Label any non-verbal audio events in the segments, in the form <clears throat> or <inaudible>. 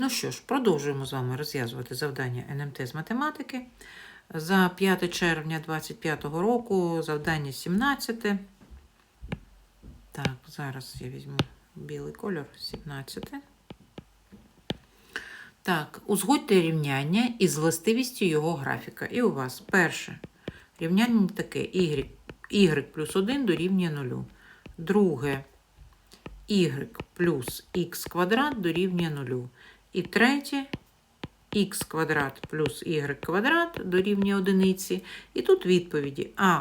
Ну що ж, продовжуємо з вами розв'язувати завдання НМТ з математики. За 5 червня 2025 року завдання 17. Так, зараз я візьму білий кольор 17. Так, узгодьте рівняння із властивістю його графіка. І у вас перше рівняння таке: y, y плюс 1 дорівнює 0. Друге y плюс х квадрат дорівнює 0. І третє х квадрат плюс y квадрат дорівнює одиниці. І тут відповіді А.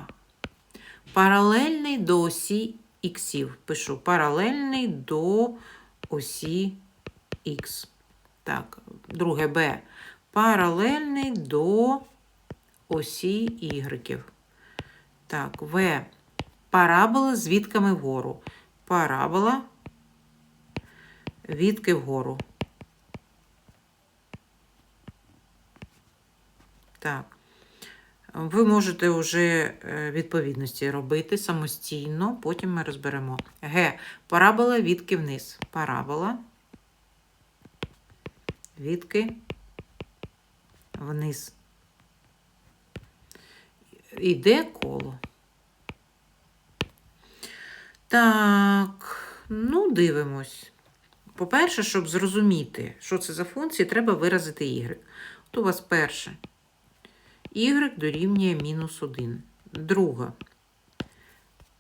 Паралельний до осі х. Пишу паралельний до осі х. Так, друге Б. Паралельний до осі y. Так, В. Парабола з відками вгору. Парабола відки вгору. Так. Ви можете вже е, відповідності робити самостійно, потім ми розберемо. Г. Парабола відки вниз. Парабола. Відки вниз. Іде коло. Так, ну, дивимось. По-перше, щоб зрозуміти, що це за функції, треба виразити y. От у вас перше. Y дорівнює мінус 1. Друга.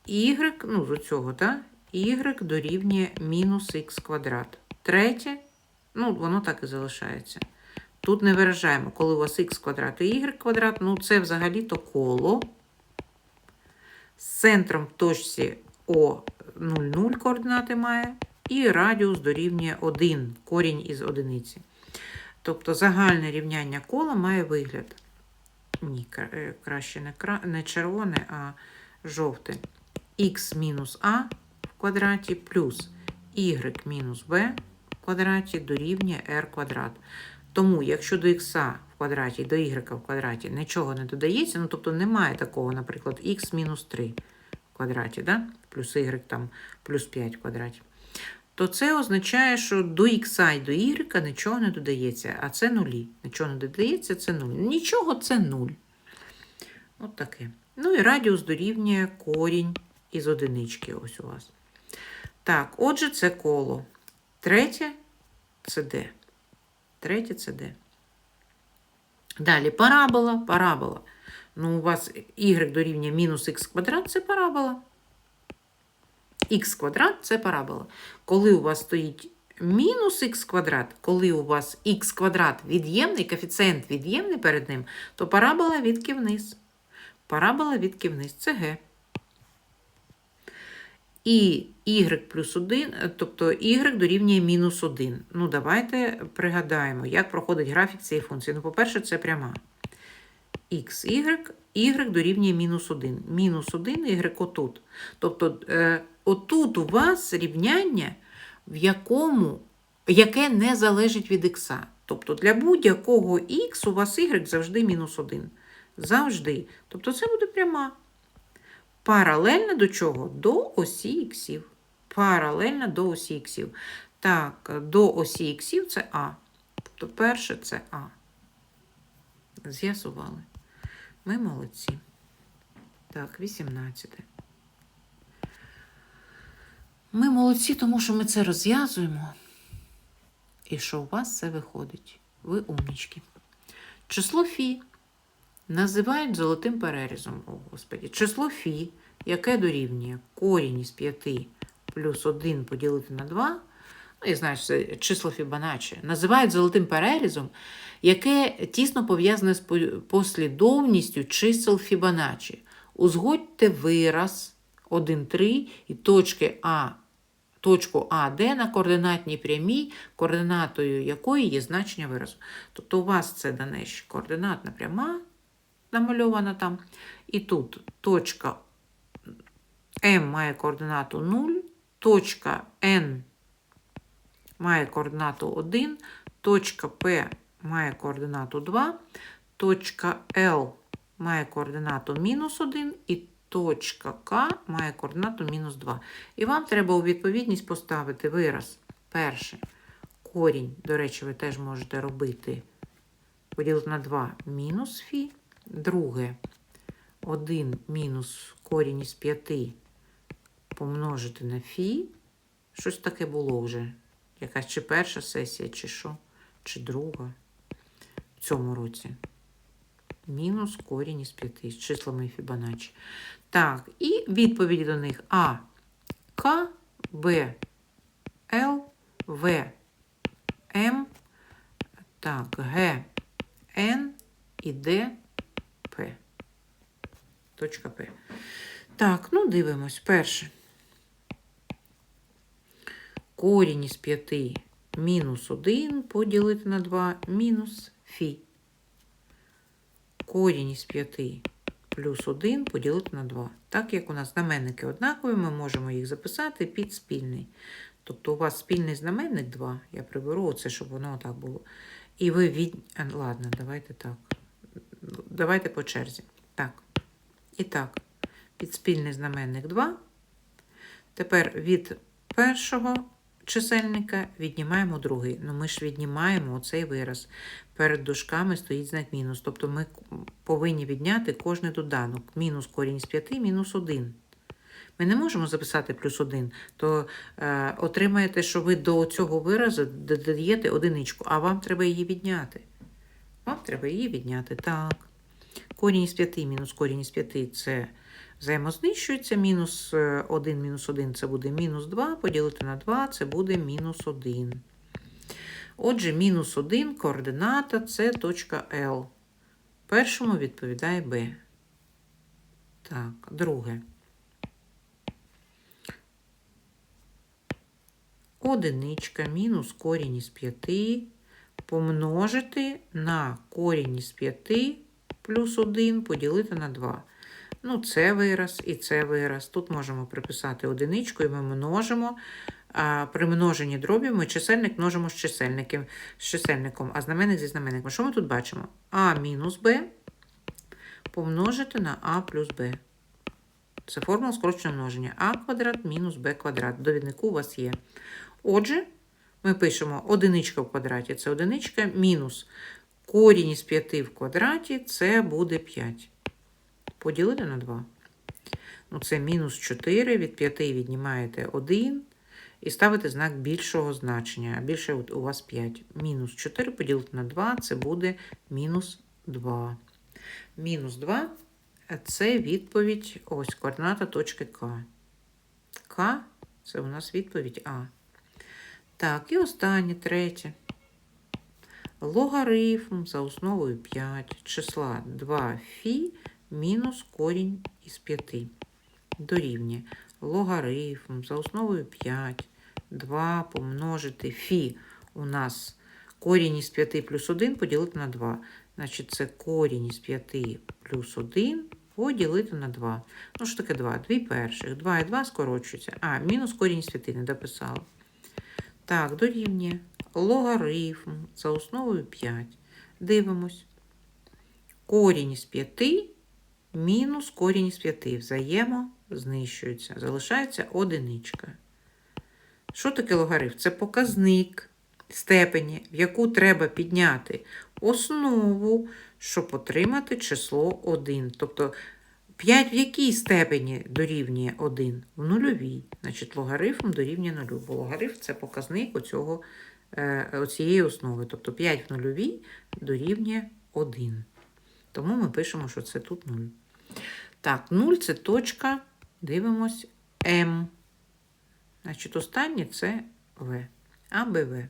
y, ну, з цього, так? y дорівнює мінус х квадрат. Третє, ну, воно так і залишається. Тут не виражаємо, коли у вас х квадрат і y квадрат, ну, це взагалі-то коло. З центром в точці О 0,0 координати має, і радіус дорівнює 1, корінь із одиниці. Тобто загальне рівняння кола має вигляд. Ні, е, краще не, кра... не червоне, а жовте. х мінус а в квадраті плюс y мінус b в квадраті дорівнює r квадрат. Тому, якщо до х в квадраті до y в квадраті нічого не додається, ну тобто немає такого, наприклад, х мінус 3 в квадраті, да? плюс y там плюс 5 в квадраті, то це означає, що до х і до y нічого не додається, а це нулі. Нічого не додається, це нуль. Нічого це нуль. От таке. Ну і радіус дорівнює корінь із одинички. Ось у вас. Так, отже, це коло. Третє це d. Третє це d. Далі парабола, парабола. Ну, у вас y дорівнює мінус х квадрат це парабола. Х квадрат це парабола. Коли у вас стоїть мінус х квадрат, коли у вас х квадрат від'ємний, коефіцієнт від'ємний перед ним, то парабола відки вниз. Парабола відки вниз це г. І y плюс 1, тобто y дорівнює мінус 1. Ну, давайте пригадаємо, як проходить графік цієї функції. Ну, по-перше, це пряма. X, y, дорівнює мінус 1. Мінус 1, y отут. Тобто, е, отут у вас рівняння, в якому, яке не залежить від x. Тобто, для будь-якого x у вас y завжди мінус 1. Завжди. Тобто, це буде пряма. Паралельно до чого? До осі іксів. Паралельно до осі іксів. Так, до осі іксів це А. Тобто перше це А. З'ясували. Ми молодці. Так, 18. Ми молодці, тому що ми це розв'язуємо. І що у вас це виходить? Ви умнічки. Число Фі називають золотим перерізом. О, Господі. Число Фі, яке дорівнює корінь із 5 плюс 1 поділити на 2, ну, знаю, що це число Фібоначчі, називають золотим перерізом, яке тісно пов'язане з послідовністю чисел Фібоначчі. Узгодьте вираз 1, 3 і точки А, точку А, Д на координатній прямій, координатою якої є значення виразу. Тобто у вас це дане координатна пряма, намальована там. І тут точка М має координату 0, точка N має координату 1, точка П має координату 2, точка L має координату мінус 1 і точка К має координату мінус 2. І вам треба у відповідність поставити вираз. Перше корінь, до речі, ви теж можете робити поділити на 2 мінус фі. Друге 1 мінус корінь із 5 помножити на фі. Щось таке було вже. Якась чи перша сесія, чи що, чи друга в цьому році. Мінус корінь із 5 з числами Фібоначчі. Так, і відповіді до них А, К, Б, Л, В, М, так, Г, Н і Д, П. Точка П. Так, ну дивимось. Перше. Корінь із 5 мінус 1 поділити на 2 мінус фі. Корінь із 5 плюс 1 поділити на 2. Так як у нас знаменники однакові, ми можемо їх записати під спільний. Тобто у вас спільний знаменник 2. Я приберу оце, щоб воно отак було. І ви від. Ладно, давайте так. Давайте по черзі. Так. І так, під спільний знаменник 2. Тепер від першого чисельника віднімаємо другий. Ну ми ж віднімаємо оцей вираз. Перед дужками стоїть знак мінус. Тобто ми повинні відняти кожний доданок. Мінус корінь з 5, мінус 1. Ми не можемо записати плюс 1, то е, отримаєте, що ви до цього виразу додаєте одиничку, а вам треба її відняти. Вам треба її відняти. Так. Корінь із 5 мінус корінь із 5 це взаємознищується. Мінус 1 мінус 1 це буде мінус 2, поділити на 2 це буде мінус 1. Отже, мінус 1 координата це точка L. Першому відповідає B. Так, друге. Одиничка мінус корінь із 5 помножити на корінь із 5 плюс 1 поділити на 2. Ну, це вираз і це вираз. Тут можемо приписати одиничку, і ми множимо. А при множенні дробів ми чисельник множимо з чисельником, з чисельником, а знаменник зі знаменником. Що ми тут бачимо? А мінус Б помножити на А плюс Б. Це формула скороченого множення. А квадрат мінус Б квадрат. Довіднику у вас є. Отже, ми пишемо одиничка в квадраті це одиничка, мінус корінь із 5 в квадраті це буде 5. Поділити на 2. Ну, це мінус 4, від 5 віднімаєте 1 і ставите знак більшого значення. А більше у вас 5. Мінус 4 поділити на 2 це буде мінус 2. Мінус 2 це відповідь, ось координата точки К. К це у нас відповідь А. Так, і останнє, третє. Логарифм за основою 5 числа 2 фі мінус корінь із 5 дорівнює логарифм за основою 5, 2 помножити фі у нас корінь із 5 плюс 1 поділити на 2. Значить, це корінь із 5 плюс 1 поділити на 2. Ну, що таке 2? Дві перших. 2 і 2 скорочуються. А, мінус корінь із 5 не дописала. Так, дорівнює логарифм за основою 5. Дивимось. Корінь із 5 мінус корінь із 5. Взаємо знищується. Залишається одиничка. Що таке логарифм? Це показник степені, в яку треба підняти основу, щоб отримати число 1. Тобто 5 в якій степені дорівнює 1? В нульовій. Значить, логарифм дорівнює 0. Бо логарифм це показник оцього, е, оцієї основи. Тобто 5 в нульовій дорівнює 1. Тому ми пишемо, що це тут 0. Так, 0 це точка, дивимось, М. Значить, останнє це В. А, Б, В.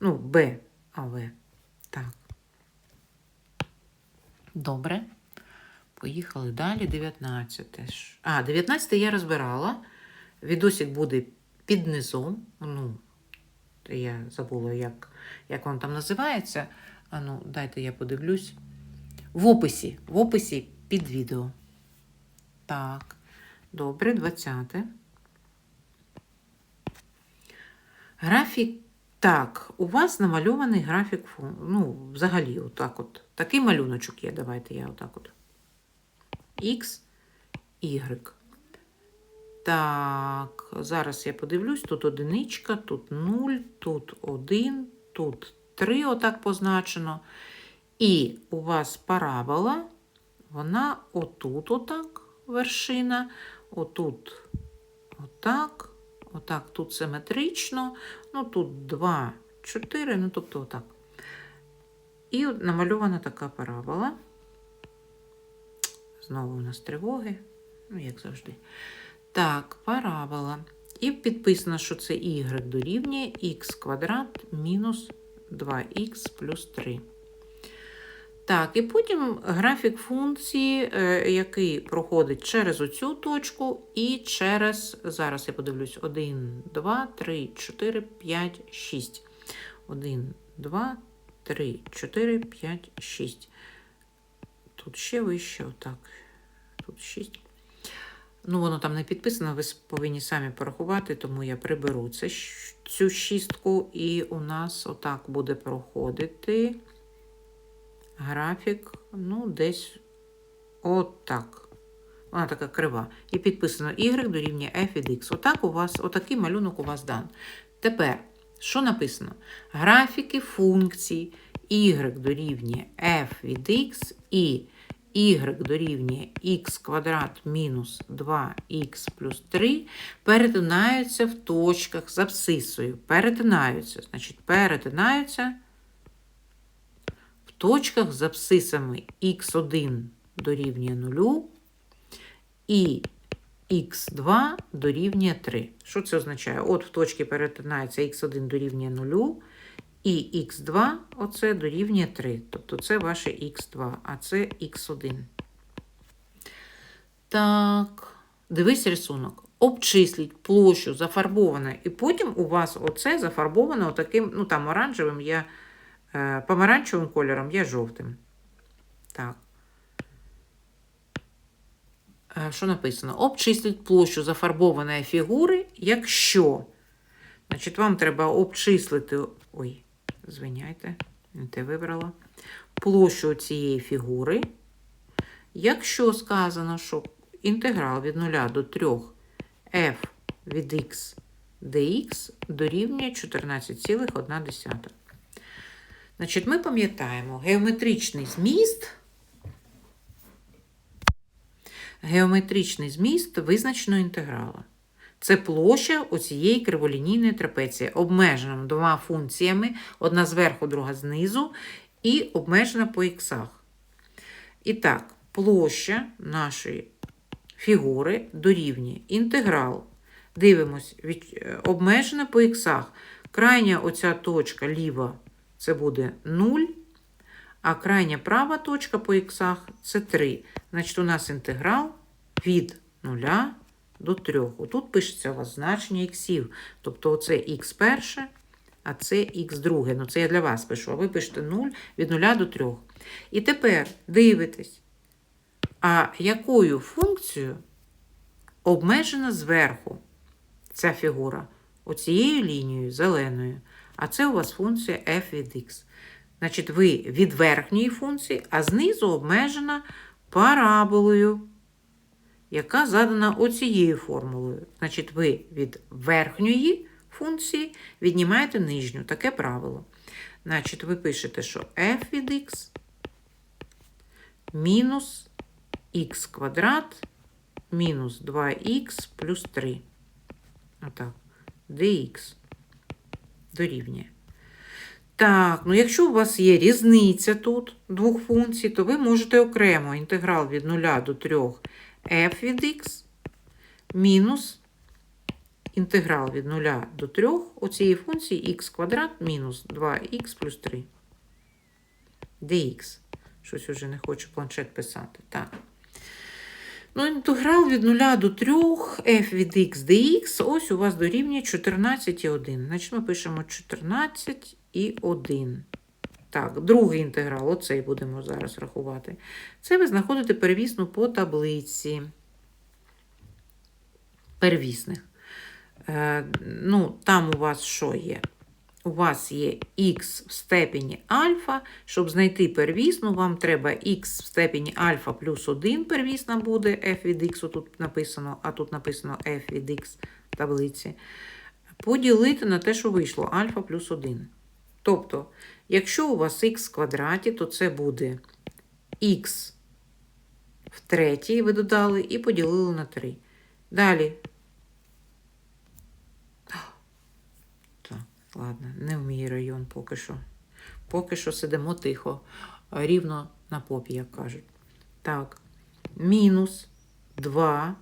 Ну, Б, А, В. Так. Добре. Поїхали далі. 19. А, 19 я розбирала. Відосик буде під низом. Ну, я забула, як, як воно там називається. А ну, дайте я подивлюсь. В описі. В описі під відео. Так, добре, 20. Графік. Так, у вас намальований графік, ну, взагалі, отак от. Такий малюночок є. Давайте я отак от. X, Y. Так, зараз я подивлюсь, тут одиничка, тут 0, тут 1, тут 3 отак позначено. І у вас парабола, вона отут отак вершина, отут отак, отак тут симетрично, ну тут 2, 4, ну тобто отак. І от намальована така парабола. Знову у нас тривоги, ну, як завжди. Так, парабола. І підписано, що це y дорівнює х квадрат мінус 2х плюс 3. Так, і потім графік функції, е, який проходить через оцю точку і через, зараз я подивлюсь, 1, 2, 3, 4, 5, 6. 1, 2, 3, 4, 5, 6. Тут ще вище, отак. Тут 6. Ну, воно там не підписано, ви повинні самі порахувати, тому я приберу це, цю шістку, і у нас отак буде проходити графік, ну, десь отак. Вона така крива. І підписано y дорівнює f від x. Отак у вас, отакий малюнок у вас дан. Тепер, що написано? Графіки функцій y дорівнює f від x і y дорівнює x квадрат мінус 2х плюс 3 перетинаються в точках з абсцисою. Перетинаються, значить, перетинаються точках з абсцисами x1 дорівнює 0 і х2 дорівнює 3. Що це означає? От в точці перетинається х1 дорівнює 0, і х2 оце дорівнює 3. Тобто це ваше х2, а це х1. Так, дивись рисунок. Обчисліть площу зафарбована, і потім у вас оце зафарбовано отаким, ну там оранжевим, я помаранчевим кольором, я жовтим. Так. Е, Що написано? Обчисліть площу зафарбованої фігури, якщо. Значить, вам треба обчислити. Ой, звиняйте, не те вибрала. Площу цієї фігури. Якщо сказано, що інтеграл від 0 до 3 f від x dx дорівнює 14,1. Значить, ми пам'ятаємо геометричний зміст. Геометричний зміст визначеного інтеграла. Це площа оцієї криволінійної трапеції, обмежена двома функціями, одна зверху, друга знизу, і обмежена по іксах. І так, площа нашої фігури дорівнює інтеграл. Дивимось, е, обмежена по іксах. Крайня оця точка ліва це буде 0, а крайня права точка по іксах це 3. Значить, у нас інтеграл від 0 до 3. Тут пишеться у вас значення іксів. Тобто оце х перше, а це х друге. Ну, це я для вас пишу, а ви пишете 0 від 0 до 3. І тепер дивитесь, а якою функцією обмежена зверху ця фігура? Оцією лінією зеленою. А це у вас функція f від x. Значить, ви від верхньої функції, а знизу обмежена параболою, яка задана оцією формулою. Значить, ви від верхньої функції віднімаєте нижню. Таке правило. Значить, ви пишете, що f від x мінус х квадрат мінус 2х плюс 3. Отак. dx дорівнює. Так, ну якщо у вас є різниця тут двох функцій, то ви можете окремо інтеграл від 0 до 3 f від x мінус інтеграл від 0 до 3 оцієї функції х квадрат мінус 2х плюс 3 dx. Щось уже не хочу планшет писати. Так. Ну, інтеграл від 0 до 3 f від x dx, ось у вас дорівнює 14,1. Значить, ми пишемо 14 і 1. Так, другий інтеграл, оцей будемо зараз рахувати. Це ви знаходите перевісну по таблиці первісних. Е, ну, там у вас що є? У вас є х в степені альфа. Щоб знайти первісну, вам треба х в степені альфа плюс 1 первісна буде, f від x тут написано, а тут написано f від x в таблиці. Поділити на те, що вийшло альфа плюс 1. Тобто, якщо у вас х в квадраті, то це буде х в третій ви додали і поділили на 3. Далі. Так, ладно, не вміє район поки що. Поки що сидимо тихо, рівно на попі, як кажуть. Так, мінус 2.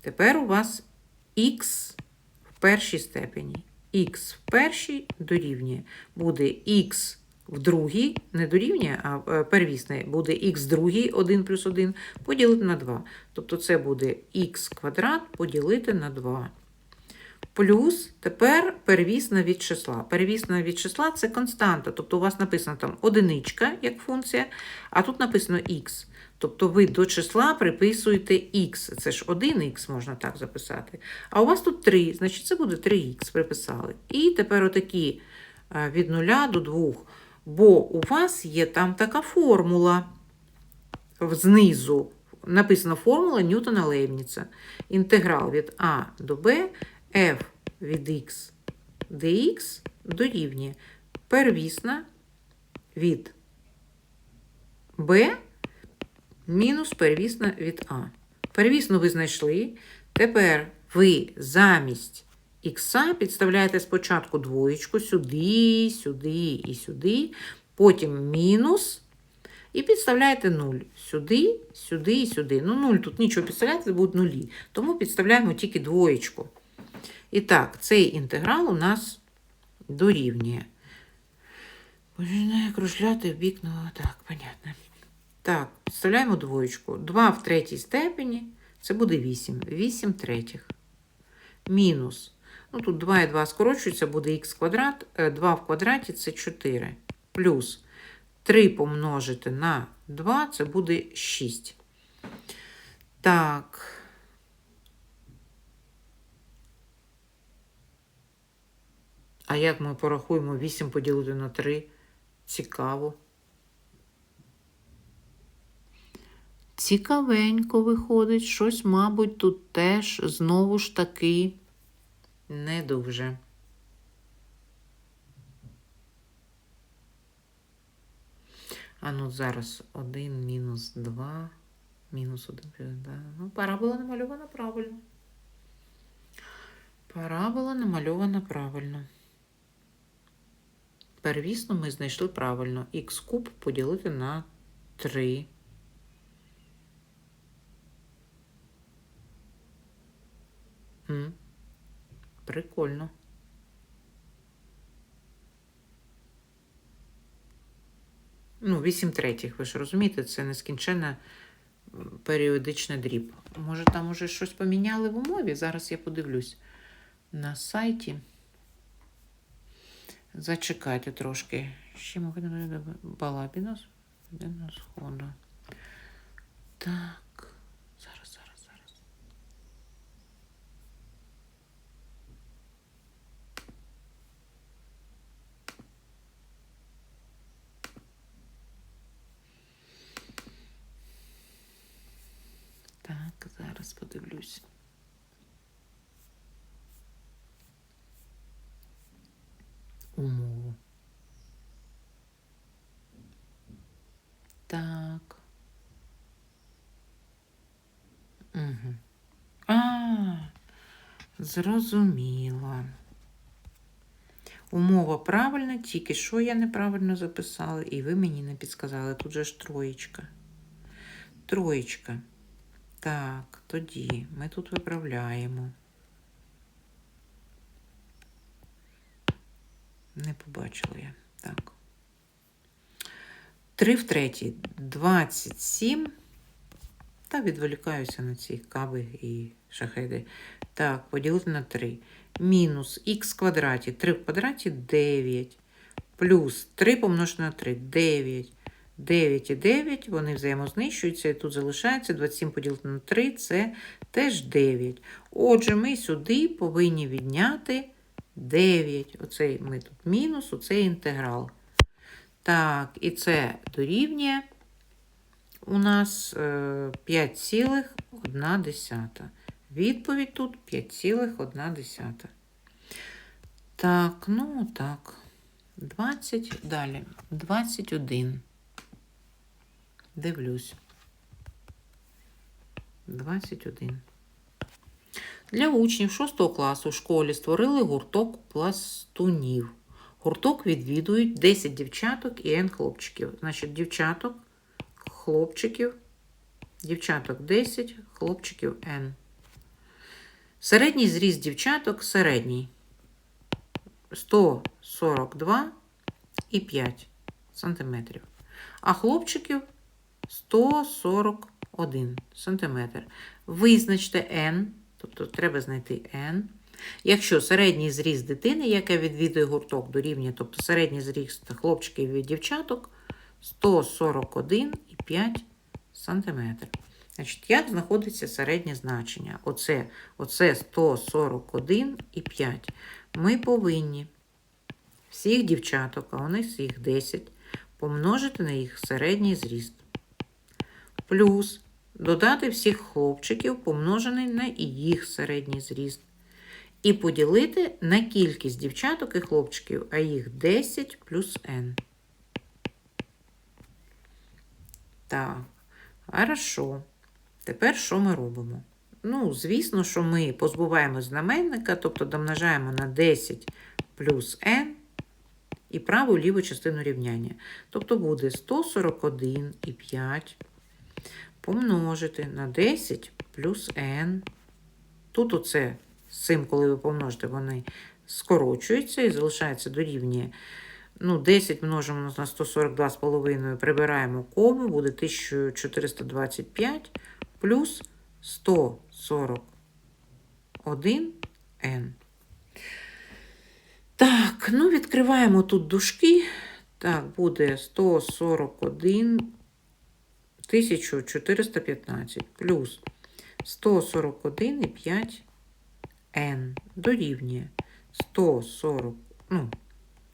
Тепер у вас х в першій степені. х в першій дорівнює. Буде х в другій, не дорівнює, а е, первісне, буде х в другій 1 плюс 1 поділити на 2. Тобто це буде х квадрат поділити на 2. Плюс тепер первісна від числа. Первісна від числа це константа. Тобто у вас написано там одиничка як функція, а тут написано х. Тобто ви до числа приписуєте х. Це ж 1х можна так записати. А у вас тут 3, значить це буде 3х приписали. І тепер отакі е, від 0 до 2. Бо у вас є там така формула знизу. Написана формула Ньютона Лейбніца. Інтеграл від А до Б f від x dx дорівнює первісна від b мінус первісна від А. Первісну ви знайшли. Тепер ви замість х підставляєте спочатку двоєчку сюди, сюди і сюди, потім мінус. І підставляєте 0 сюди, сюди і сюди. Ну, 0 тут нічого підставляти, це будуть нулі. Тому підставляємо тільки двоєчку. І так, цей інтеграл у нас дорівнює. Починає кружляти в бік, ну так, понятно. Так, підставляємо двоєчку. 2 в третій степені, це буде 8. 8 третіх. Мінус. Ну, тут 2 і 2 скорочується, буде х квадрат. 2 в квадраті це 4. Плюс 3 помножити на 2, це буде 6. Так. А як ми порахуємо 8 поділити на 3? Цікаво. Цікавенько виходить, щось, мабуть, тут теж знову ж таки не дуже. А ну зараз 1 мінус 2, мінус 1 плюс 2. Ну, парабола намальована правильно. Парабола намальована правильно. Первісно ми знайшли правильно. Х куб поділити на 3. М. Прикольно. Ну, 8 третіх, ви ж розумієте, це нескінченна періодична дріб. Може, там уже щось поміняли в умові? Зараз я подивлюсь на сайті. Зачекайте трошки. Ще ми балабінос сходу. Так. Зараз, зараз, зараз. Так, зараз подивлюсь. Умову. Так. Угу. А, зрозуміла. Умова правильна, тільки що я неправильно записала, і ви мені не підсказали. Тут же ж троєчка. Троєчка. Так, тоді ми тут виправляємо. Не побачила я. Так. 3 в третій 27. Та відволікаюся на ці кави і шахеди. Так, поділити на 3. Мінус х квадраті. 3 в квадраті 9. Плюс 3 помножити на 3 9. 9 і 9, вони взаємознищуються, і тут залишається 27 поділити на 3 це теж 9. Отже, ми сюди повинні відняти 9. Оцей ми тут мінус, оцей інтеграл. Так, і це дорівнює у нас е, 5,1. Відповідь тут 5,1. Так, ну так. 20, далі. 21. Дивлюсь. 21. Для учнів 6 класу в школі створили гурток пластунів. Гурток відвідують 10 дівчаток і N хлопчиків. Значить, дівчаток, хлопчиків, дівчаток 10, хлопчиків N. Середній зріст дівчаток середній 142 і 5 сантиметрів. А хлопчиків 141 сантиметр. Визначте n, тобто треба знайти n. Якщо середній зріст дитини, яка відвідує гурток дорівнює, тобто середній зріст хлопчиків і дівчаток 141,5 см. Значить, як знаходиться середнє значення? Оце, оце 141,5. Ми повинні всіх дівчаток, а у них їх 10, помножити на їх середній зріст. Плюс додати всіх хлопчиків, помножений на їх середній зріст. І поділити на кількість дівчаток і хлопчиків, а їх 10 плюс n. Так, хорошо. Тепер що ми робимо? Ну, звісно, що ми позбуваємо знаменника, тобто домножаємо на 10 плюс n і праву ліву частину рівняння. Тобто буде 141,5 помножити на 10 плюс n. Тут оце з цим, коли ви помножите, вони скорочуються і залишається дорівнює. Ну, 10 множимо на 142,5, прибираємо кому, буде 1425 плюс 141 n. Так, ну відкриваємо тут дужки. Так, буде 141 1415 плюс 141,5 n дорівнює 140, ну,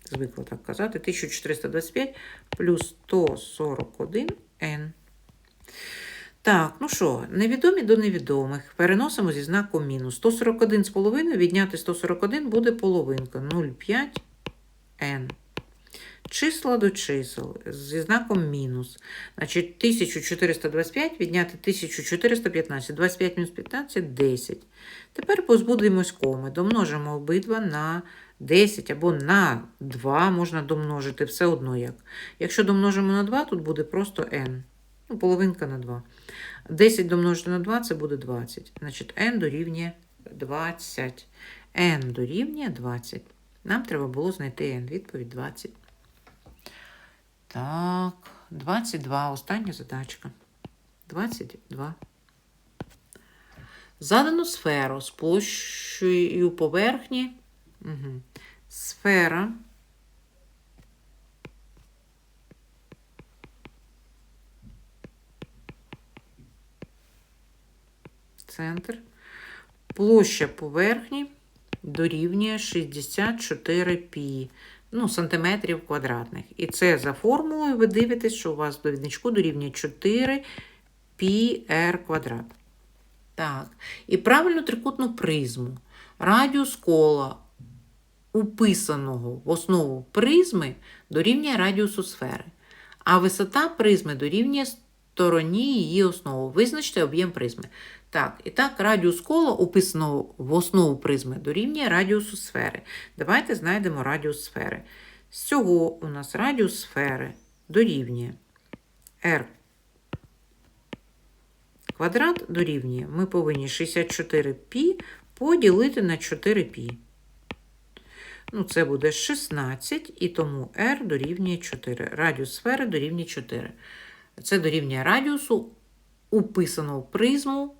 звикла так казати, 1425 плюс 141 n. Так, ну що, невідомі до невідомих. Переносимо зі знаком мінус. 141,5 відняти 141 буде половинка 0,5 n. Числа до чисел зі знаком мінус. Значить, 1425 відняти 1415. 25 мінус 15 10. Тепер позбудемось коми. Домножимо обидва на 10 або на 2 можна домножити, все одно як. Якщо домножимо на 2, тут буде просто n. Ну, половинка на 2. 10 домножити на 2 це буде 20. Значить, n дорівнює 20. n дорівнює 20. Нам треба було знайти n. Відповідь 20. Так, 22. Остання задачка. 22. Задану сферу з площею поверхні. Угу. Сфера. Центр. Площа поверхні дорівнює 64 пі ну, сантиметрів квадратних. І це за формулою ви дивитесь, що у вас довідничку дорівнює 4 πr квадрат. Так, і правильну трикутну призму. Радіус кола, уписаного в основу призми, дорівнює радіусу сфери. А висота призми дорівнює стороні її основи. Визначте об'єм призми. Так, і так, радіус кола, уписаного в основу призми, дорівнює радіусу сфери. Давайте знайдемо радіус сфери. З цього у нас радіус сфери дорівнює r квадрат дорівнює. Ми повинні 64π поділити на 4π. Ну, це буде 16, і тому r дорівнює 4. Радіус сфери дорівнює 4. Це дорівнює радіусу уписаного призму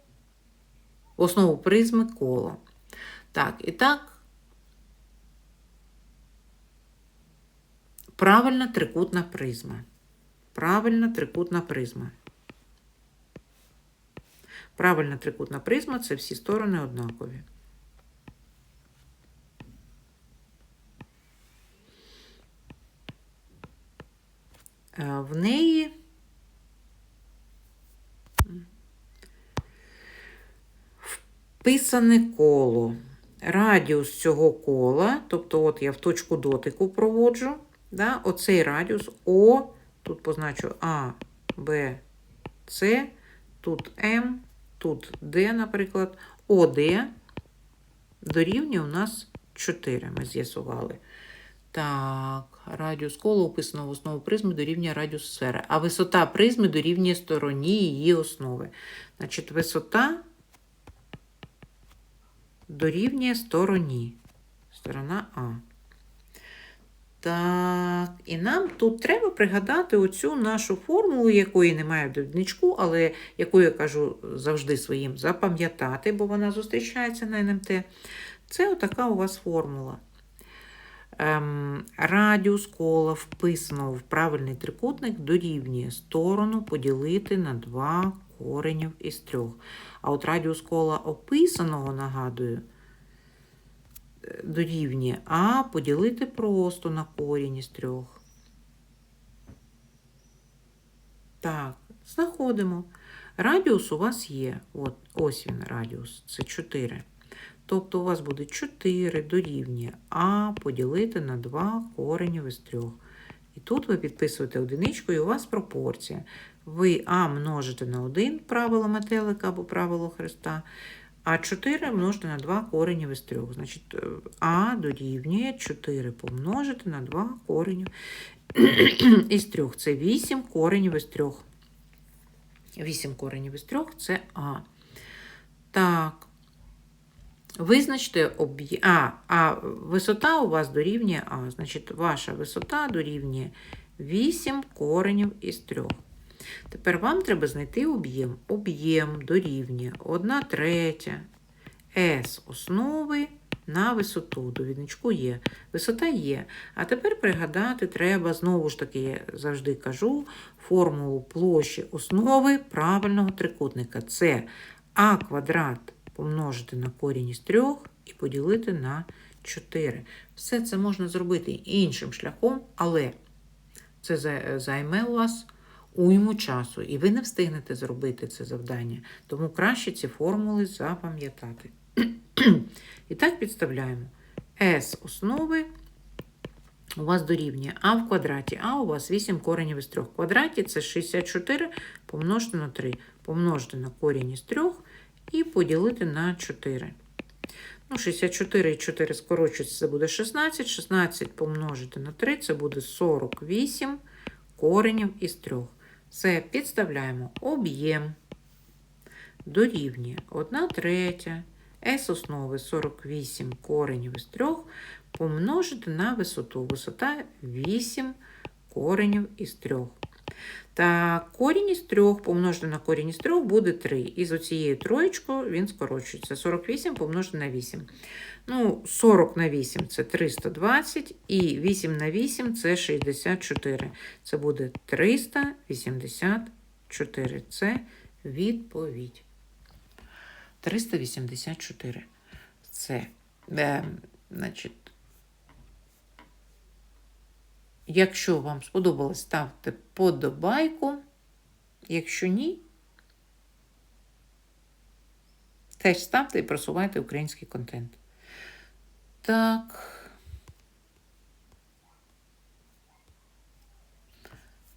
основу призми коло. Так, і так, правильна трикутна призма. Правильна трикутна призма. Правильна трикутна призма це всі сторони однакові. Е, в неї вписане коло. Радіус цього кола, тобто, от я в точку дотику проводжу, да, оцей радіус О, тут позначу А, Б, С, тут М, тут Д, наприклад, ОД дорівнює у нас 4, ми з'ясували. Так, радіус кола описано в основу призми дорівнює радіус сфери. А висота призми дорівнює стороні її основи. Значить, висота дорівнює стороні. Сторона А. Так, і нам тут треба пригадати оцю нашу формулу, якої немає в довідничку, але яку я кажу завжди своїм запам'ятати, бо вона зустрічається на НМТ. Це отака у вас формула. Ем, радіус кола вписаного в правильний трикутник дорівнює сторону поділити на 2 коренів із 3. А от радіус кола описаного, нагадую, е, дорівнює А поділити просто на корінь із 3. Так, знаходимо. Радіус у вас є. От, ось він радіус, це 4. Тобто у вас буде 4 дорівнює А поділити на 2 коренів із 3. І тут ви підписуєте одиничку, і у вас пропорція. Ви А множите на 1 правило метелика або правило хреста, а 4 множите на 2 коренів із 3. Значить, е, А дорівнює 4 помножити на 2 <clears throat> коренів із 3. Це 8 коренів із 3. 8 коренів із 3 це А. Так. Визначте об'єм. А, а висота у вас дорівнює А. Значить, ваша висота дорівнює 8 коренів із 3. Тепер вам треба знайти об'єм. Об'єм дорівнює 1 третя С основи на висоту. Довідничку є. Висота є. А тепер пригадати треба, знову ж таки, я завжди кажу, формулу площі основи правильного трикутника. Це А квадрат помножити на корінь із 3 і поділити на 4. Все це можна зробити іншим шляхом, але це займе у вас уйму часу, і ви не встигнете зробити це завдання. Тому краще ці формули запам'ятати. І так підставляємо. S основи у вас дорівнює А в квадраті. А у вас 8 коренів із 3. В квадраті це 64 помножити на 3. Помножити на корінь із 3 і поділити на 4. Ну, 64 і 4 скорочується, це буде 16. 16 помножити на 3, це буде 48 коренів із 3. Все, підставляємо об'єм дорівнює 1 третя. С основи 48 коренів із 3 помножити на висоту. Висота 8 коренів із 3. Та корінь із 3 помножити на корінь із 3 буде 3. І з оцією троєчкою він скорочується. 48 помножити на 8. Ну, 40 на 8 це 320, і 8 на 8 це 64. Це буде 384. Це відповідь. 384. Це, е, значить, якщо вам сподобалось, ставте подобайку. Якщо ні, теж ставте і просувайте український контент. Так.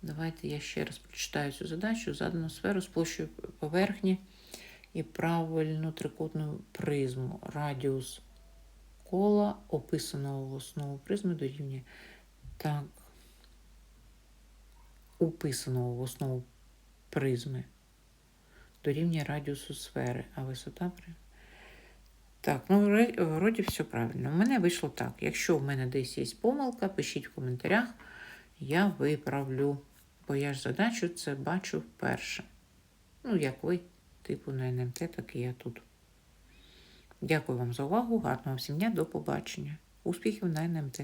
Давайте я ще раз прочитаю цю задачу. Задану сферу з площею поверхні і правильну трикутну призму. Радіус кола, описаного основу призми дорівнює. Так. Уписаного в основу призми дорівнює радіусу сфери, а висота. Так, ну вроді все правильно. У мене вийшло так. Якщо в мене десь є помилка, пишіть в коментарях, я виправлю. Бо я ж задачу це бачу вперше. Ну, як ви, типу на НМТ, так і я тут. Дякую вам за увагу. Гарного всім дня, до побачення. Успіхів на НМТ.